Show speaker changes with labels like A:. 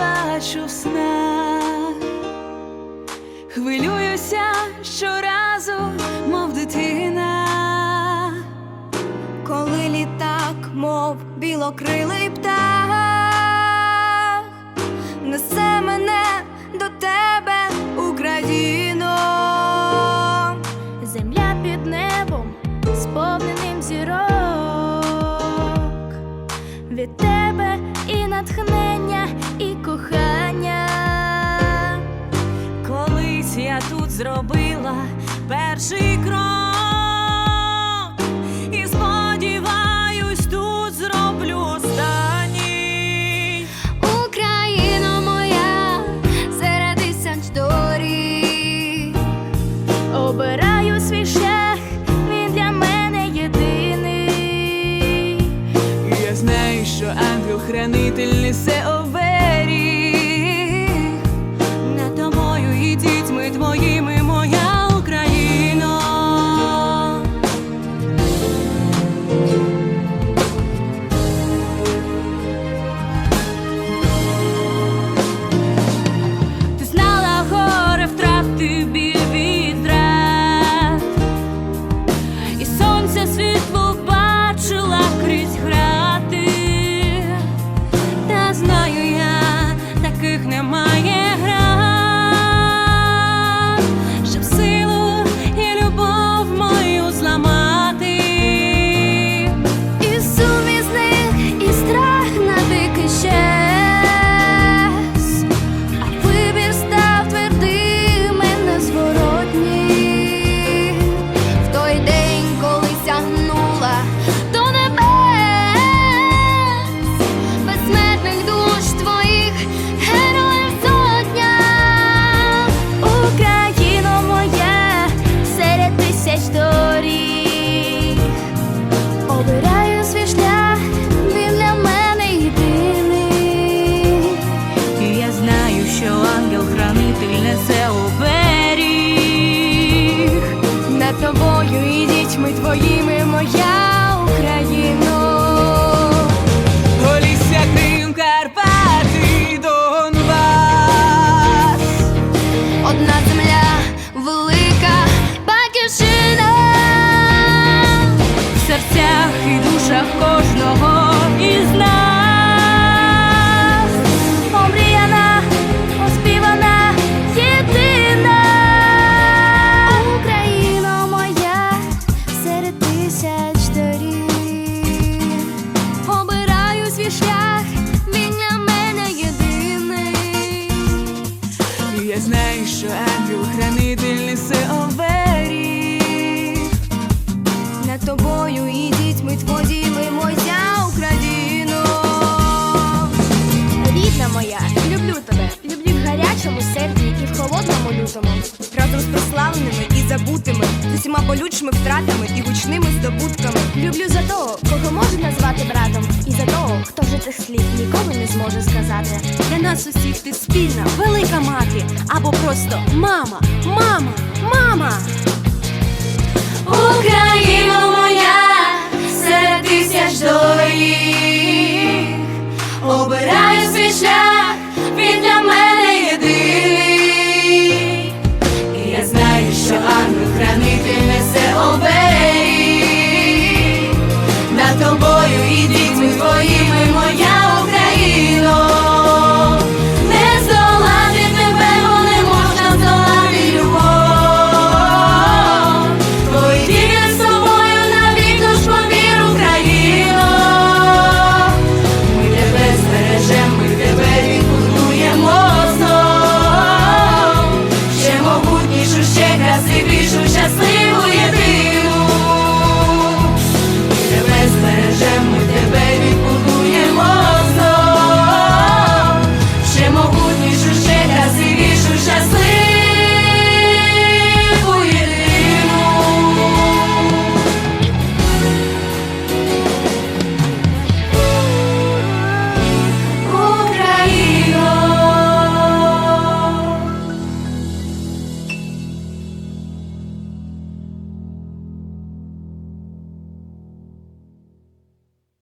A: бачу в снах, хвилююся щоразу, мов дитина,
B: коли літак, мов білокрилий птах, несе мене до тебе,
A: Україна. зробила.
B: am I? своїми. нашому серці і в холодному лютому, разом з прославними і забутими, з усіма болючими втратами і гучними здобутками. Люблю за того, кого можу назвати братом, і за того, хто вже цих слів ніколи не зможе сказати.
A: Для нас усіх ти спільна, велика мати, або просто мама, мама, мама.